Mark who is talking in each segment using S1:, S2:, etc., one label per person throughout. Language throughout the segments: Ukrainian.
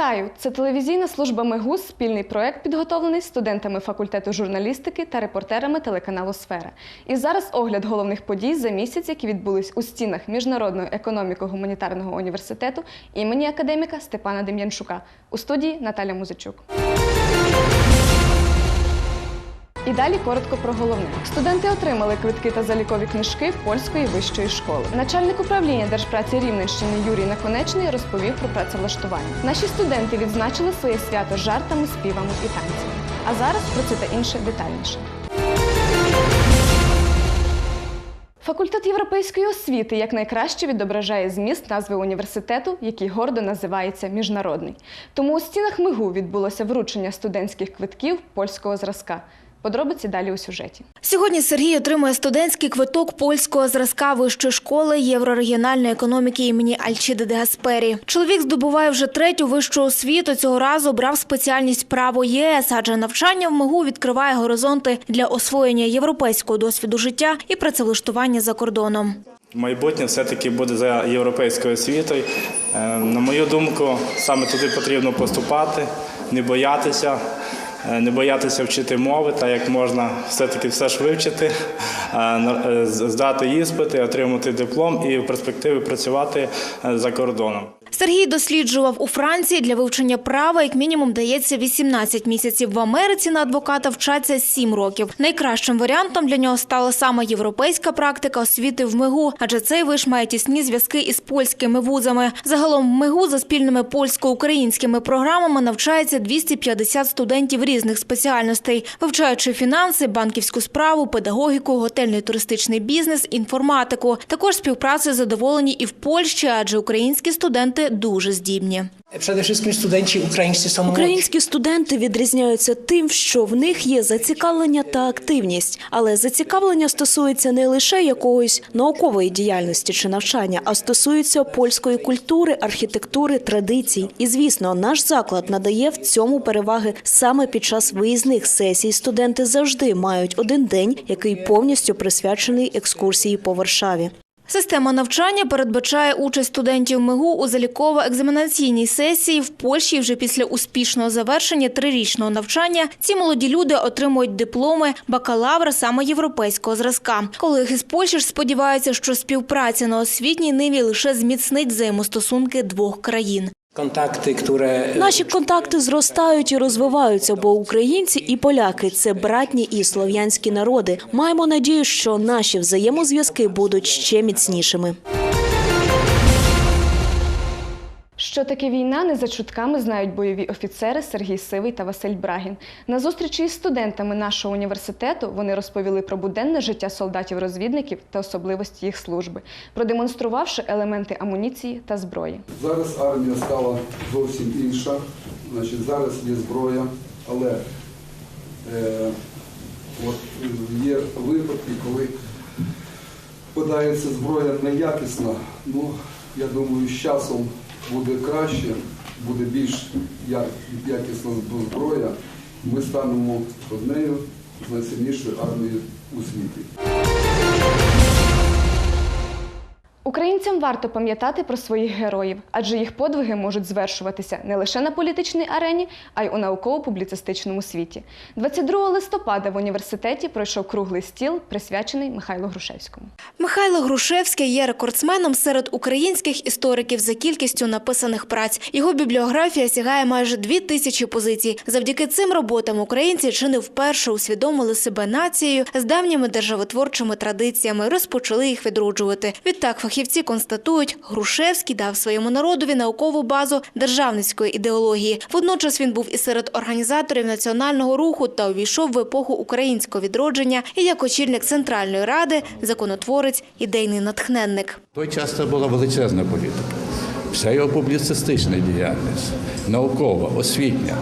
S1: Вітаю! Це телевізійна служба МЕГУС, спільний проект, підготовлений студентами факультету журналістики та репортерами телеканалу Сфера. І зараз огляд головних подій за місяць, які відбулись у стінах Міжнародного економіко-гуманітарного університету імені академіка Степана Дем'янчука. У студії Наталя Музичук. І далі коротко про головне. Студенти отримали квитки та залікові книжки польської вищої школи. Начальник управління Держпраці Рівненщини Юрій Наконечний розповів про працевлаштування. Наші студенти відзначили своє свято жартами, співами і танцями. А зараз про це та інше детальніше. Факультет європейської освіти якнайкраще відображає зміст назви університету, який гордо називається міжнародний. Тому у стінах МИГУ відбулося вручення студентських квитків польського зразка. Подробиці далі у сюжеті.
S2: Сьогодні Сергій отримує студентський квиток польського зразка вищої школи єврорегіональної економіки імені Альчіди де Гаспері. Чоловік здобуває вже третю вищу освіту. Цього разу брав спеціальність право єС, адже навчання в МИГУ відкриває горизонти для освоєння європейського досвіду життя і працевлаштування за кордоном.
S3: Майбутнє все-таки буде за європейською освітою. Е, На мою думку, саме туди потрібно поступати, не боятися, не боятися вчити мови, так як можна все-таки все ж вивчити, е, е, здати іспити, отримати диплом і в перспективі працювати е, за кордоном.
S2: Сергій досліджував у Франції для вивчення права, як мінімум дається 18 місяців. В Америці на адвоката вчаться 7 років. Найкращим варіантом для нього стала саме європейська практика освіти в МИГУ, адже цей виш має тісні зв'язки із польськими вузами. Загалом в МИГУ за спільними польсько-українськими програмами навчається 250 студентів різних спеціальностей, вивчаючи фінанси, банківську справу, педагогіку, готельний туристичний бізнес, інформатику. Також співпрацею задоволені і в Польщі, адже українські студенти дуже здібні.
S4: Українські студенти відрізняються тим, що в них є зацікавлення та активність, але зацікавлення стосується не лише якогось наукової діяльності чи навчання, а стосується польської культури, архітектури, традицій. І звісно, наш заклад надає в цьому переваги саме під час виїзних сесій. Студенти завжди мають один день, який повністю присвячений екскурсії по Варшаві.
S2: Система навчання передбачає участь студентів МИГУ у заліково-екзаменаційній сесії в Польщі. Вже після успішного завершення трирічного навчання ці молоді люди отримують дипломи бакалавра саме європейського зразка. Колеги з Польщі ж сподіваються, що співпраця на освітній ниві лише зміцнить взаємостосунки двох країн.
S5: Kontakty, які...
S4: Наші контакти зростають і розвиваються, бо українці і поляки це братні і слов'янські народи. Маємо надію, що наші взаємозв'язки будуть ще міцнішими.
S1: Що таке війна, не за чутками знають бойові офіцери Сергій Сивий та Василь Брагін. На зустрічі із студентами нашого університету вони розповіли про буденне життя солдатів-розвідників та особливості їх служби, продемонструвавши елементи амуніції та зброї.
S6: Зараз армія стала зовсім інша. Значить, зараз є зброя, але е, от, є випадки, коли подається зброя неякісна. Ну, я думаю, з часом буде краще, буде більш якісна зброя. Ми станемо однією з найсильнішою армією у світі.
S1: Українцям варто пам'ятати про своїх героїв, адже їх подвиги можуть звершуватися не лише на політичній арені, а й у науково-публіцистичному світі. 22 листопада в університеті пройшов круглий стіл, присвячений Михайлу Грушевському.
S2: Михайло Грушевський є рекордсменом серед українських істориків за кількістю написаних праць. Його бібліографія сягає майже дві тисячі позицій. Завдяки цим роботам українці чи не вперше усвідомили себе нацією з давніми державотворчими традиціями, розпочали їх відроджувати. Відтак фахівці констатують, Грушевський дав своєму народові наукову базу державницької ідеології. Водночас він був і серед організаторів національного руху та увійшов в епоху українського відродження і як очільник Центральної ради, законотворець, ідейний натхненник.
S7: Той час це була величезна політика. Вся його публіцистична діяльність, наукова, освітня,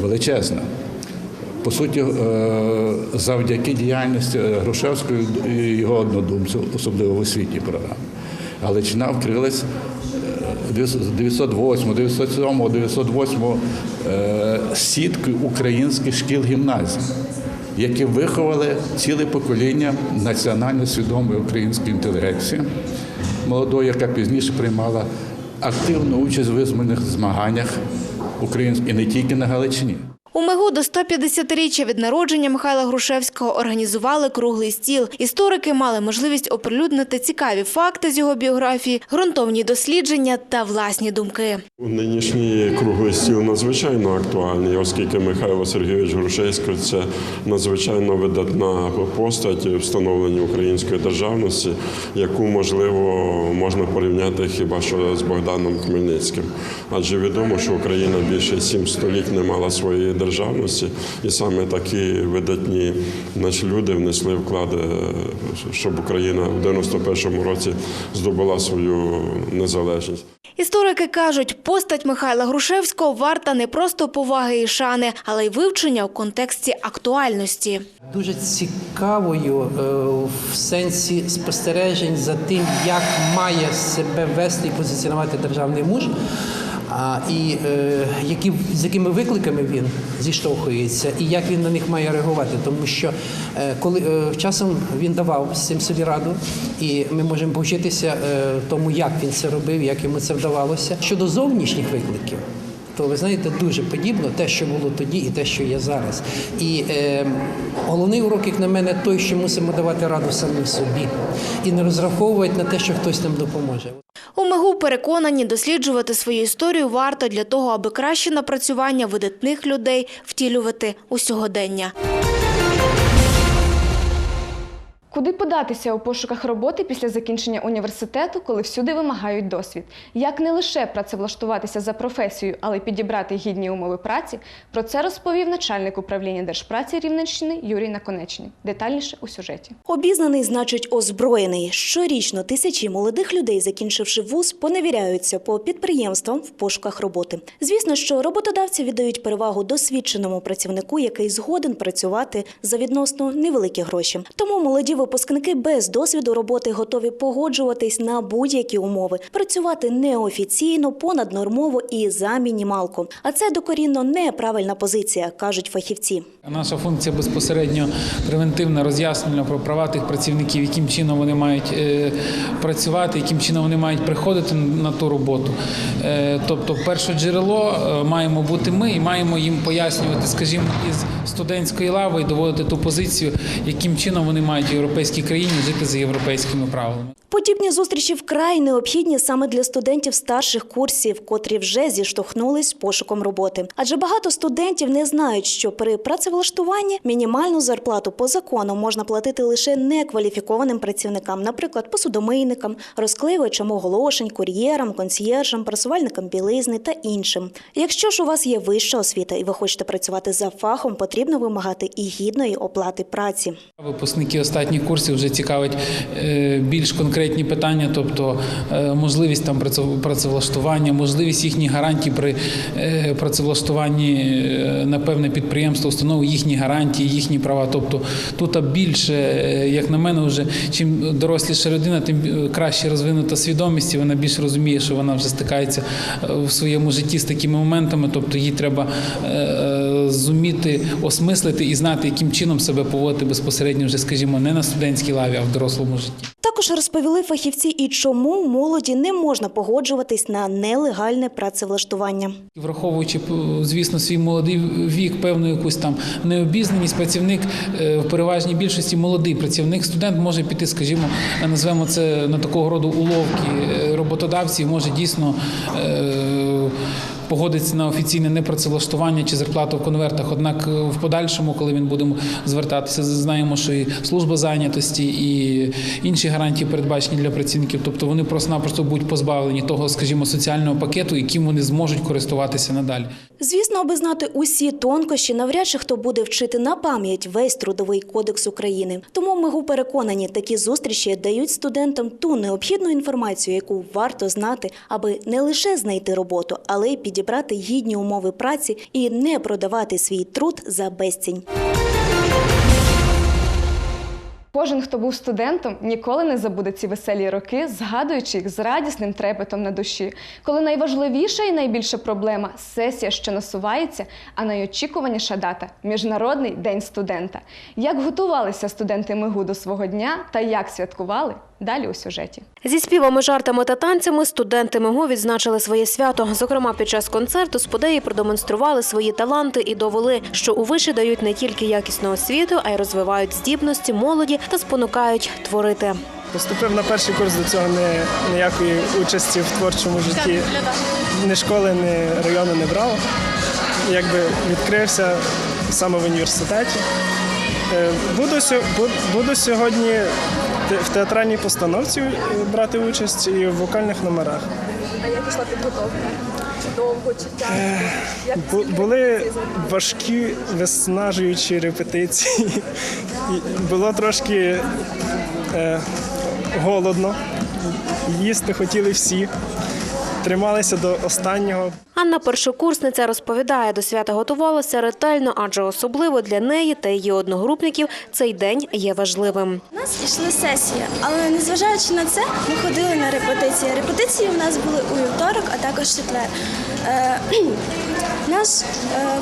S7: величезна. По суті, е, завдяки діяльності Грушевського і його однодумців, особливо в освітній програмі. Галичина вкрилась е, 908, 907, 908 е, сіткою українських шкіл гімназій, які виховали ціле покоління національно свідомої української інтелігенції, молодої, яка пізніше приймала активну участь в визвольних змаганнях українською і не тільки на Галичині.
S2: У МИГУ до 150-річчя від народження Михайла Грушевського організували круглий стіл. Історики мали можливість оприлюднити цікаві факти з його біографії, ґрунтовні дослідження та власні думки.
S8: Нинішній круглий стіл надзвичайно актуальний, оскільки Михайло Сергійович Грушевський – це надзвичайно видатна постать в встановленні української державності, яку можливо можна порівняти хіба що з Богданом Хмельницьким. Адже відомо, що Україна більше сім століть не мала своєї державності, і саме такі видатні наші люди внесли вклад, е, щоб Україна в 91-му році здобула свою незалежність.
S2: Історики кажуть, постать Михайла Грушевського варта не просто поваги і шани, але й вивчення у контексті актуальності.
S9: Дуже цікавою е, в сенсі спостережень за тим, як має себе вести і позиціонувати державний муж. А, і е, які, з якими викликами він зіштовхується, і як він на них має реагувати. Тому що е, коли е, часом він давав з цим собі раду, і ми можемо повчитися е, тому, як він це робив, як йому це вдавалося. Щодо зовнішніх викликів, то ви знаєте, дуже подібно те, що було тоді, і те, що є зараз. І е, головний урок, як на мене, той, що мусимо давати раду самим собі і не розраховувати на те, що хтось нам допоможе.
S2: У МИГУ переконані, досліджувати свою історію варто для того, аби краще напрацювання видатних людей втілювати у сьогодення.
S1: Куди податися у пошуках роботи після закінчення університету, коли всюди вимагають досвід? Як не лише працевлаштуватися за професією, але й підібрати гідні умови праці? Про це розповів начальник управління Держпраці Рівненщини Юрій Наконечний. Детальніше у сюжеті.
S4: Обізнаний значить озброєний. Щорічно тисячі молодих людей, закінчивши вуз, поневіряються по підприємствам в пошуках роботи. Звісно, що роботодавці віддають перевагу досвідченому працівнику, який згоден працювати за відносно невеликі гроші. Тому молоді випускники без досвіду роботи готові погоджуватись на будь-які умови, працювати неофіційно, понаднормово і за мінімалку. А це докорінно неправильна позиція, кажуть фахівці.
S10: Наша функція безпосередньо превентивна, роз'яснення про права тих працівників, яким чином вони мають е, працювати, яким чином вони мають приходити на ту роботу. Е, тобто, перше джерело е, маємо бути ми і маємо їм пояснювати, скажімо, із студентської лави і доводити ту позицію, яким чином вони мають в європейській країні жити за європейськими правилами.
S4: Подібні зустрічі вкрай необхідні саме для студентів старших курсів, котрі вже зіштовхнулись пошуком роботи. Адже багато студентів не знають, що при працевлаштуванні мінімальну зарплату по закону можна платити лише некваліфікованим працівникам, наприклад, посудомийникам, розклеювачам оголошень, кур'єрам, консьєржам, просувальникам білизни та іншим. Якщо ж у вас є вища освіта і ви хочете працювати за фахом, потрібно вимагати і гідної оплати праці.
S10: Випускники останніх курсів вже цікавить е, більш конкретні питання, тобто е, можливість там праце- працевлаштування, можливість їхніх гарантій при е, працевлаштуванні е, на певне підприємство, установи їхні гарантії, їхні права. Тобто тут більше, як на мене, вже чим доросліша людина, тим краще розвинута свідомість, і вона більше розуміє, що вона вже стикається в своєму житті з такими моментами. Тобто їй треба зуміти осмислити і знати, яким чином себе поводити безпосередньо вже, скажімо, не на студентській лаві, а в дорослому житті.
S4: Також розповіли фахівці і чому молоді не можна погоджуватись на нелегальне працевлаштування.
S10: Враховуючи, звісно, свій молодий вік, певну якусь там необізнаність, працівник е, в переважній більшості молодий працівник, студент може піти, скажімо, назвемо це на такого роду уловки е, роботодавців, може дійсно. Погодиться на офіційне непрацевлаштування чи зарплату в конвертах. Однак е, в подальшому, коли він буде звертатися, знаємо, що і служба зайнятості, і інші гарантії передбачені для працівників. Тобто вони просто-напросто будуть позбавлені того, скажімо, соціального пакету, яким вони зможуть користуватися надалі.
S4: Звісно, аби знати усі тонкощі, навряд чи хто буде вчити на пам'ять весь трудовий кодекс України. Тому ми переконані, такі зустрічі дають студентам ту необхідну інформацію, яку варто знати, аби не лише знайти роботу, але й підібрати гідні умови праці і не продавати свій труд за безцінь.
S1: Кожен, хто був студентом, ніколи не забуде ці веселі роки, згадуючи їх з радісним трепетом на душі, коли найважливіша і найбільша проблема сесія, що насувається, а найочікуваніша дата Міжнародний день студента. Як готувалися студенти МИГУ до свого дня та як святкували, Далі у сюжеті.
S11: Зі співами, жартами та танцями студенти МИГУ відзначили своє свято. Зокрема, під час концерту сподеї продемонстрували свої таланти і довели, що у виші дають не тільки якісну освіту, а й розвивають здібності молоді та спонукають творити.
S12: Поступив на перший курс до цього не, ніякої участі в творчому житті. Ні школи, ні району не брав. Якби відкрився саме в університеті. Е, Буду, буду сьогодні в театральній постановці брати участь і в вокальних номерах. А як пішла підготовка? Довго чи тяжко? Були важкі виснажуючі репетиції. Було трошки е, голодно. Їсти хотіли всі. Трималися до останнього.
S11: Анна першокурсниця розповідає, до свята готувалася ретельно, адже особливо для неї та її одногрупників цей день є важливим.
S13: У нас ішли сесії, але незважаючи на це, ми ходили на репетиції. Репетиції у нас були у вівторок, а також четвер. Е, Наш е,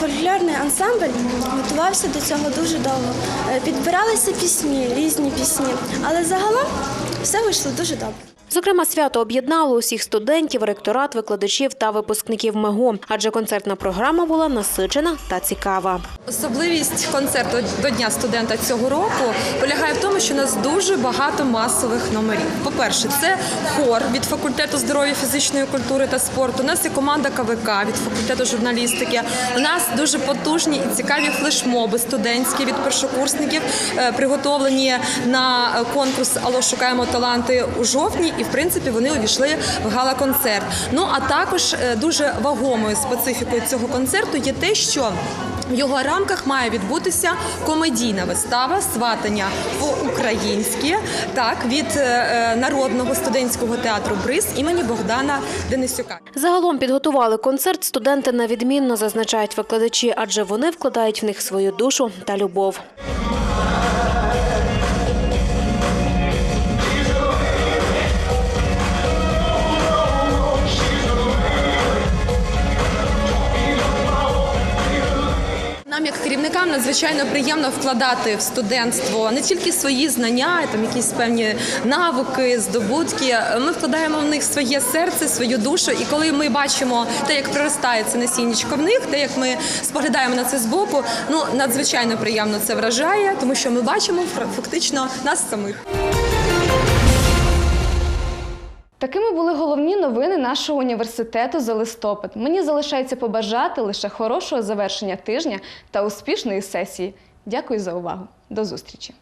S13: фольклорний ансамбль готувався до цього дуже довго. Е, Підбиралися пісні, різні пісні, але загалом все вийшло дуже добре.
S11: Зокрема, свято об'єднало усіх студентів, ректорат, викладачів та випускників МЕГУ, адже концертна програма була насичена та цікава.
S14: Особливість концерту до Дня студента цього року полягає в тому, що у нас дуже багато масових номерів. По-перше, це хор від факультету здоров'я, фізичної культури та спорту. У нас є команда КВК від факультету журналістики. У нас дуже потужні і цікаві флешмоби студентські від першокурсників, е, приготовлені на конкурс Алло шукаємо таланти у жовтні. І в принципі вони увійшли в гала-концерт. Ну а також е, дуже вагомою специфікою цього концерту є те, що в його рамках має відбутися комедійна вистава сватання по-українськи так від е, е, народного студентського театру Бриз імені Богдана Денисюка.
S11: Загалом підготували концерт студенти на відмінно, зазначають викладачі, адже вони вкладають в них свою душу та любов.
S14: Керівникам, надзвичайно приємно вкладати в студентство не тільки свої знання, там якісь певні навики, здобутки. Ми вкладаємо в них своє серце, свою душу. І коли ми бачимо те, як проростає це насіннячко в них, те, як ми споглядаємо на це збоку, ну надзвичайно приємно це вражає, тому що ми бачимо фактично нас самих.
S1: Такими були головні новини нашого університету за листопад. Мені залишається побажати лише хорошого завершення тижня та успішної сесії. Дякую за увагу. До зустрічі!